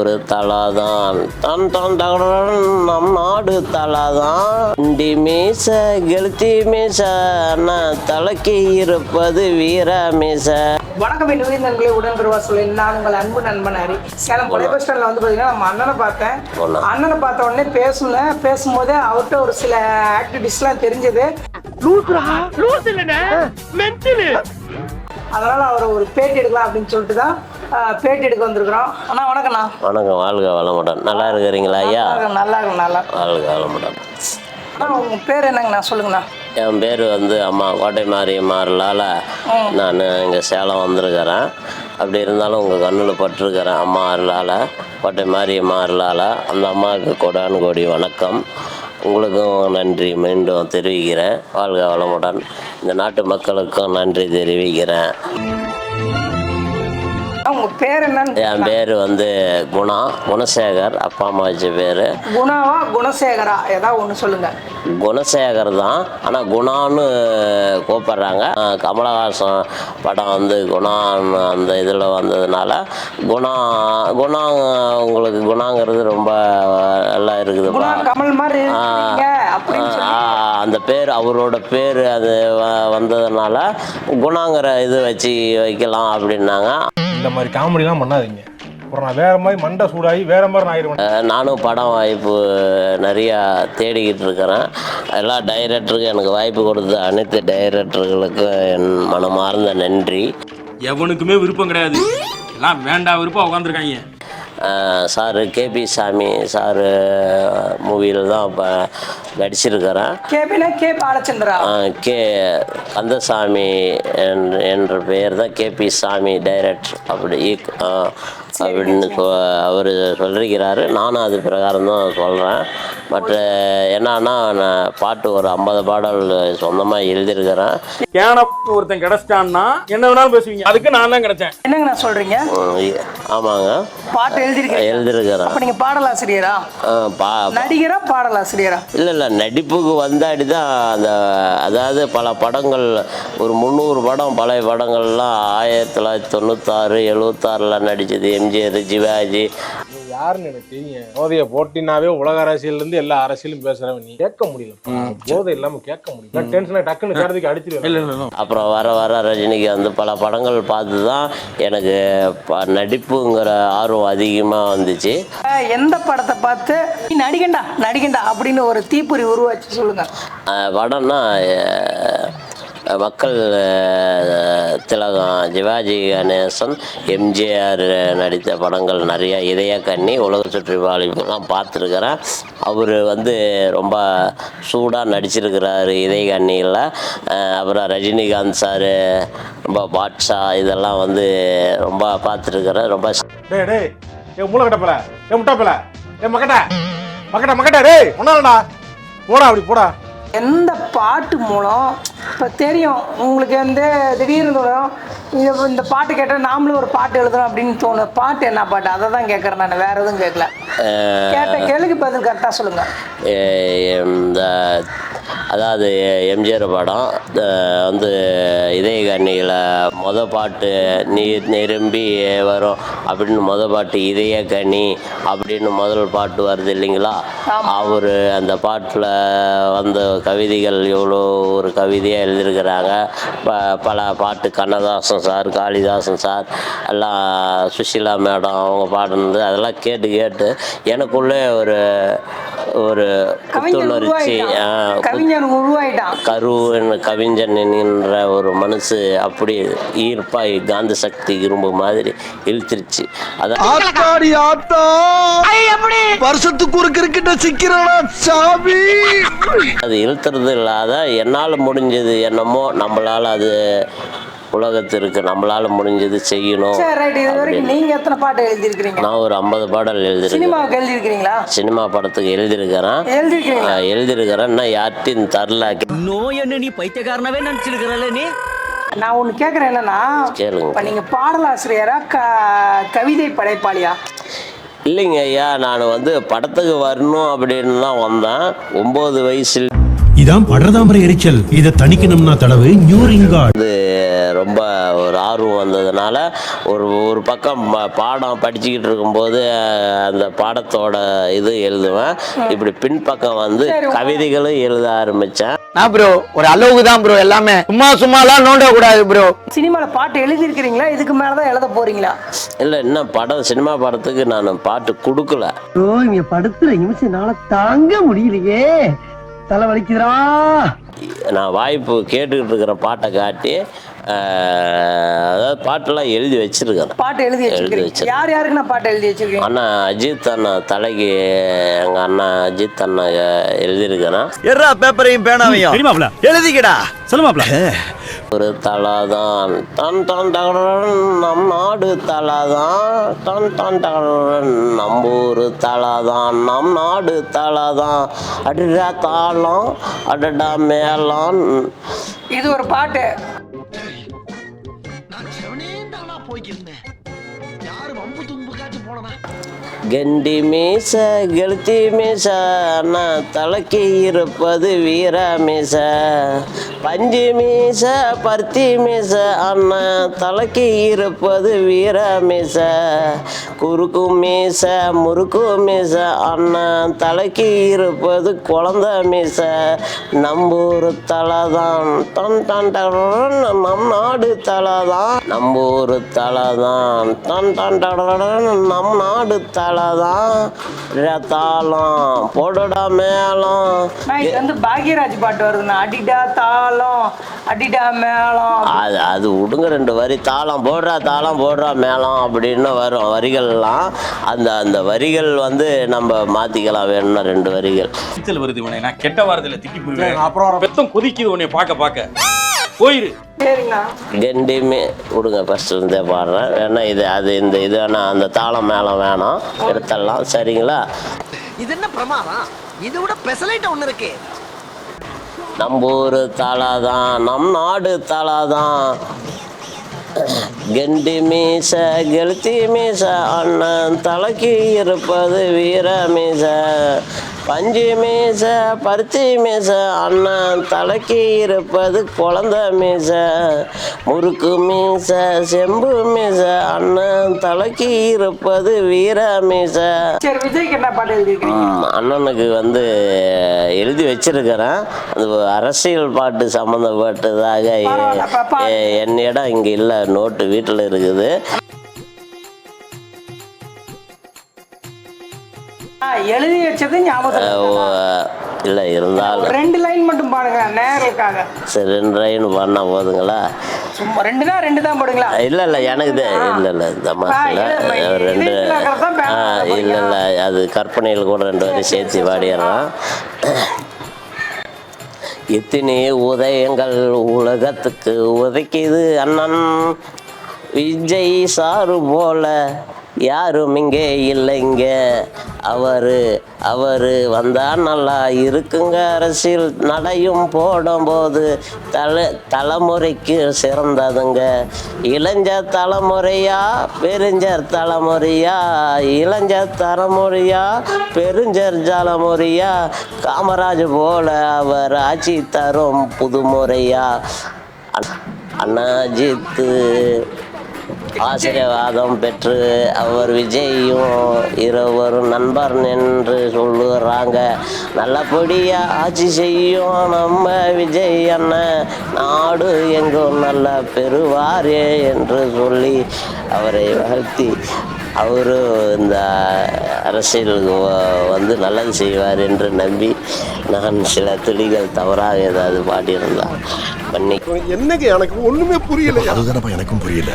ஒரு தலாதான். தான் தான் தகடன் நம் நாடு தலாதான். இண்டி மீச கெளுத்தி மீச நான் தலைக்கு இருப்பது வீர மீச. வணக்கம் என் உயிர் நண்பர்களே உடன் பெறுவா சொல்லி நான் உங்கள் அன்பு நண்பன் ஹரி. சேலம் கொலை பஸ் ஸ்டாண்டில் வந்து பார்த்தீங்கன்னா நம்ம அண்ணனை பார்த்தேன். அண்ணனை பார்த்த உடனே பேசுனேன் பேசும்போது அவர்கிட்ட ஒரு சில ஆக்டிவிட்டிஸ்லாம் தெரிஞ்சது. அதனால அவரை ஒரு பேட்டி எடுக்கலாம் அப்படின்னு சொல்லிட்டு தான் பேட்டி எடுக்க வந்திருக்கிறோம். அண்ணா வணக்கண்ணா வணக்கம். வாழ்க வளமுடன். நல்லா இருக்கிறீங்களா ஐயா? நல்லா இருக்கு நல்லா. வாழ்க வளமுடன். அண்ணா உங்கள் பேர் என்னங்கண்ணா? சொல்லுங்கண்ணா. என் பேர் வந்து அம்மா கோட்டை மாரியம்மாறலால் நான் இங்கே சேலம் வந்திருக்கிறேன். அப்படி இருந்தாலும் உங்கள் கண்ணில் பட்டிருக்கிறேன். அம்மா அருளால் கோட்டை மாரியம்மா அருளால் அந்த அம்மாவுக்கு கொடானு கோடி வணக்கம். உங்களுக்கும் நன்றி. மீண்டும் தெரிவிக்கிறேன். வாழ்க வளமுடன். இந்த நாட்டு மக்களுக்கும் நன்றி தெரிவிக்கிறேன். உங்கள் பேர் என்னன்னு என் பேர் வந்து குணா குணசேகர் அப்பா அம்மா வச்ச பேர். குணாவா குணசேகரா? ஏதாவது ஒன்று சொல்லுங்க. குணசேகர் தான். ஆனால் குணான்னு கூப்பிட்றாங்க. அஹ் கமலஹாசன் படம் வந்து குணான்னு அந்த இதில் வந்ததுனால குணா குணா உங்களுக்கு குணாங்கிறது ரொம்ப நல்லா இருக்குதுப்பா குணா கமல் மாதிரி இருக்கீங்க அப்படின்னு சொல்லி ஆ, அந்த பேர் அவரோட பேர் அது வ- வந்ததுனால குணாங்கிற இது வச்சு வைக்கலாம் அப்படின்னாங்க. இந்த மாதிரி காமெடிலாம் பண்ணாதீங்க. அப்புறம் நான் வேற மாதிரி மண்டை சூடாகி வேற மாதிரி நான் ஆயிடுவேன். நானும் படம் வாய்ப்பு நிறையா தேடிக்கிட்டு இருக்கிறேன். எல்லா டைரக்டருக்கும் எனக்கு வாய்ப்பு கொடுத்த அனைத்து டைரக்டர்களுக்கும் என் மனமார்ந்த நன்றி. எவனுக்குமே விருப்பம் கிடையாது. எல்லாம் வேண்டாம் விருப்பம் உட்காந்துருக்காங்க சார் கேபி சாமி சார் மூவியில் தான் இப்போ நடிச்சிருக்கிறேன். கேபினா கே பாலச்சந்திரா. கே கந்தசாமி என்ற- பெயர் தான் கேபி சாமி டைரக்டர் அப்படி ஈக்- அப்படின்னு அவர் சொல்லியிருக்கிறாரு நானும் அது பிரகாரம் தான் சொல்கிறேன் பட் என்னன்னா நான் பாட்டு ஒரு ஐம்பது பாடல் சொந்தமாக எழுதியிருக்கிறேன் கேன ஒருத்தன் கிடைச்சிட்டான்னா என்ன வேணாலும் பேசுவீங்க. அதுக்கு நான் தான் கிடைச்சேன். என்னங்கண்ணா சொல்றீங்க? உம், இ- ஆமாங்க. பாட்டு எழுதிருக்கீங்க எழுதியிருக்கிறேன். அப்ப நீங்க பாடலாசிரியரா? பா நடிகரா பாடலாசிரியரா? இல்லை இல்லை நடிப்புக்கு வந்தாடி தான் அந்த அதாவது பல படங்கள் ஒரு முந்நூறு படம் பழைய படங்கள்லாம் ஆயிரத்தி தொள்ளாயிரத்தி தொண்ணூத்தாறு எழுபத்தாறில் நடித்தது எம்ஜிஆர் சிவாஜி யாருன்னு எனக்கு தெரியும். போதைய போட்டினாவே உலக அரசியல்ல இருந்து எல்லா அரசியலும் பேசுறவன் நீ. கேட்க முடியல போதை இல்லாம கேட்க முடியல. டென்ஷனா டக்குன்னு கடத்துக்கு அடிச்சிருவேன். அப்புறம் வர வர ரஜினிக்கு வந்து பல படங்கள் பார்த்து தான் எனக்கு ப நடிப்புங்கிற ஆர்வம் அதிகமாக வந்துச்சு. எந்த படத்தை பார்த்து நீ நடிகண்டா நடிகண்டா அப்படின்னு ஒரு தீப்பொறி உருவாச்சு சொல்லுங்க. படம்னா மக்கள் திலகம் சிவாஜி கணேசன் எம்ஜிஆர் நடித்த படங்கள் நிறையா இதய கண்ணி உலக சுற்றி வாலிபெல்லாம் பார்த்துருக்குறேன் அவர் வந்து ரொம்ப சூடாக நடிச்சிருக்கிறாரு இதய கண்ணியில். அப்புறம் ரஜினிகாந்த் சார் ரொம்ப பாட்ஷா இதெல்லாம் வந்து ரொம்ப பார்த்துருக்குறேன் ரொம்ப டேய் ஏ முட்டாப்பல ஏ டேய் ஒன்றா போடா அப்படி போடா. எந்த பாட்டு மூலம் இப்போ தெரியும் உங்களுக்கு வந்து திடீர்னு இது இந்த பாட்டு கேட்டால் நாமளும் ஒரு பாட்டு எழுதணும் அப்படின்னு தோணும். பாட்டு என்ன பாட்டு? அதை தான் கேட்குறேன் நான் வேற எதுவும் கேட்கல. கேட்ட கேள்விக்கு பதில் கரெக்டாக சொல்லுங்க. எ- இந்த அதாவது எம்ஜிஆர் படம் வந்து இதய கண்ணியில் மொத பாட்டு நீர் நிரம்பி வரும் அப்படின்னு மொத பாட்டு இதய கனி அப்படின்னு முதல் பாட்டு வருது இல்லைங்களா? அவர் அந்த பாட்டில் வந்த கவிதைகள் எவ்வளோ ஒரு கவிதையாக எழுதியிருக்கிறாங்க. ப பல பாட்டு கண்ணதாசன் சார் காளிதாசன் சார் எல்லாம் சுஷீலா மேடம் அவங்க பாடினது அதெல்லாம் கேட்டு கேட்டு எனக்குள்ளே ஒரு ஒரு புத்துணர்ச்சி கவிஞன் உருவாயிட்டான். கவிஞன் என்கின்ற ஒரு மனசு அப்படி ஈர்ப்பாய் காந்த சக்தி இரும்பு மாதிரி இழுத்துருச்சு. அதான் ஆத்தா. வருஷத்துக்கு ஒரு கிரிக்கெட்ட சிக்கிறானா சாமி? அது இழுத்துறது இல்லாத என்னால் முடிஞ்சது என்னமோ நம்மளால் அது உலகத்திற்கு நம்மளால் முடிஞ்சது செய்யணும் சரி ரைட் இது வரைக்கும் நீங்க எத்தனை பாட்டு எழுதியிருக்கிறீங்க? நான் ஒரு ஐம்பது பாடல் எழுதியிருக்கேன். சினிமாவுக்கு எழுதியிருக்கிறீங்களா? சினிமா படத்துக்கு எழுதியிருக்கிறேன். எழுதியிருக்கிறீங்களா? ஆஹ் எழுதியிருக்கிறேன். இன்னும் யார்ட்டையும் தரல. நோய் என்ன நீ பைத்தியக்காரனவே நினைச்சிருக்கிறல்ல நீ? நான் ஒன்று கேட்குறேன் என்னன்னா கேளுங்க. இப்போ நீங்கள் பாடலாசிரியரா க கவிதை படைப்பாளியா? இல்லைங்க ஐயா நான் வந்து படத்துக்கு வரணும் அப்படின்னு தான் வந்தேன். ஒம்பது வயசுல இதான் படர்தாமரை எரிச்சல். இதை தணிக்கணும்னா தடவு நியூரிங்கார்ட் ரொம்ப ஒரு ஆர்வம் வந்ததுனால ஒரு ஒரு பக்கம் பாடம் படிச்சுக்கிட்டு இருக்கும்போது அந்த பாடத்தோட இது எழுதுவேன். இப்படி பின்பக்கம் வந்து கவிதைகளும் எழுத ஆரம்பித்தேன் நான் ப்ரோ ஒரு அளவுக்கு தான் ப்ரோ எல்லாமே. சும்மா சும்மாலாம் நோண்ட கூடாது ப்ரோ சினிமாவில் பாட்டு எழுதியிருக்கிறீங்களா? இதுக்கு மேலே தான் எழுத போறீங்களா? இல்லை இன்னும் படம் சினிமா படத்துக்கு நான் பாட்டு கொடுக்கல. ஓ இங்க படுத்துற நிமிஷம்னால தாங்க முடியலையே. தலை நான் வாய்ப்பு கேட்டுக்கிட்டு இருக்கிற பாட்டை காட்டி அதாவது பாட்டெல்லாம் எழுதி வச்சிருக்கேன் பாட்டு எழுதி எழுதி வச்சிருக்கேன். யார் யாருக்கு நான் பாட்டு எழுதி வச்சிருக்கீங்க? அண்ணா அஜித் அண்ணா தலைக்கு எங்கள் அண்ணா அஜித் அண்ணா எழுதியிருக்கிறேன் எர்ரா பேப்பரையும் பேனாவையும் தெரியுமாப்ல? எழுதிக்கடா. சொல்லுமாப்ல? ஒரு தலாதான் டன் டன் டகரன் நம் நாடு தலாதான் டன் டன் டகரன் நம்ம ஊரு தலாதான் நம் நாடு தலாதான். அடடா தாளம் அடடா மேளம். இது ஒரு பாட்டு. கெண்டி மீச கெளுத்தி மீச அண்ணா தலைக்கு இருப்பது வீரா மீச. பஞ்சு மீச பருத்தி மீச அண்ணா தலைக்கு இருப்பது வீரா மீச. குறுக்கு மீச முறுக்கு மீச அண்ணா தலைக்கு இருப்பது குழந்த மீச. நம்பூர் தலைதான் டன் டன் டன் நம் நாடு தலை தான் நம்பூர் தலைதான் டன் டன் டன் நம் நாடு தலை தலைதான் தாளம் போடுடா மேளம். இது வந்து பாக்யராஜ் பாட்டு வருதுண்ணா. அடிடா தாளம் அடிடா மேளம். அது அது விடுங்க ரெண்டு வரி. தாளம் போடுறா தாளம் போடுறா மேளம் அப்படின்னு வரும். வரிகள்லாம் அந்த அந்த வரிகள் வந்து நம்ம மாற்றிக்கலாம் வேணும்னா ரெண்டு வரிகள். வருது உன்னை நான் கெட்ட வார்த்தையில திக்கி போயிருவேன் அப்புறம் பெத்தம் கொதிக்குது உன்னை பார்க்க பார்க்க. போயிரு. கெண்டிமே விடுங்க ஃபர்ஸ்ட் இருந்தே பாடுறேன். வேணா இது அது இந்த இது வேணா அந்த தாளம் மேளம் வேணாம். எடுத்துடலாம். சரிங்களா? இது என்ன பிரமாதம்? இது விட பெசலைட் ஒண்ணு இருக்கு. நம்ம ஊரு தாளாதான் நம் நாடு தாளாதான் கெண்டி மீச கெளுத்தி மீச அண்ணன் தலைக்கு இருப்பது வீர மீச. பஞ்சு மீச பருத்தி மீச அண்ணன் தலைக்கு இருப்பது குழந்த மீச. முறுக்கு மீச செம்பு மீச அண்ணன் தலைக்கு இருப்பது வீர மீச. சரி விஜய்க்கு என்ன பாட்டு எழுதியிருக்கீங்க? ம், அண்ணனுக்கு வந்து எழுதி வச்சிருக்கிறேன். அது அரசியல் பாட்டு சம்மந்தப்பட்டதாக என்னிடம் இங்கே இல்லை நோட்டு வீட்டில் இருக்குது. எழுதி வச்சது ஞாபகம் இல்லை இருந்தாலும். ரெண்டு லைன் மட்டும் பாடுங்க நேர்களுக்காக. சரி ரெண்டு ரைன் பண்ணால் போதுங்களா? சும்மா ரெண்டுனா ரெண்டு தான் போடுங்களா? இல்லை இல்லை எனக்கு இல்லை இல்லை இந்த மாதத்தில் ரெண்டு தான் ஆ இல்லை இல்லை அது கற்பனையில் கூட ரெண்டு வரை சேர்த்து பாடிடுறான் எத்தனை உதயங்கள் உலகத்துக்கு உதைக்குது அண்ணன். விஜய் சாரு போல யாரும் இங்கே இல்லைங்க அவரு அவரு வந்தா நல்லா இருக்குங்க. அரசியல் நடையும் போடும்போது தலை தலைமுறைக்கு சிறந்ததுங்க. இளைஞர் தலைமுறையா பெருஞ்சர் தலைமுறையா இளைஞர் தலைமுறையா பெருஞ்சர் தலைமுறையா காமராஜ் போல அவர் ஆட்சி தரும் புதுமுறையா. அண்ணாஜித்து ஆசீர்வாதம் பெற்று அவர் விஜயும் இருவரும் நண்பர் என்று சொல்லுறாங்க. நல்லபடியா ஆட்சி செய்யும் நம்ம விஜய் அண்ணன் நாடு எங்கும் நல்ல பெறுவாரே என்று சொல்லி அவரை வாழ்த்தி அவரு இந்த அரசியலுக்கு வந்து நல்லது செய்வார் என்று நம்பி நான் சில துளிகள் தவறாக ஏதாவது பாடியிருந்தா பண்ணி என்னங்க எனக்கு ஒண்ணுமே புரியல அதுதானப்பா எனக்கும் புரியல.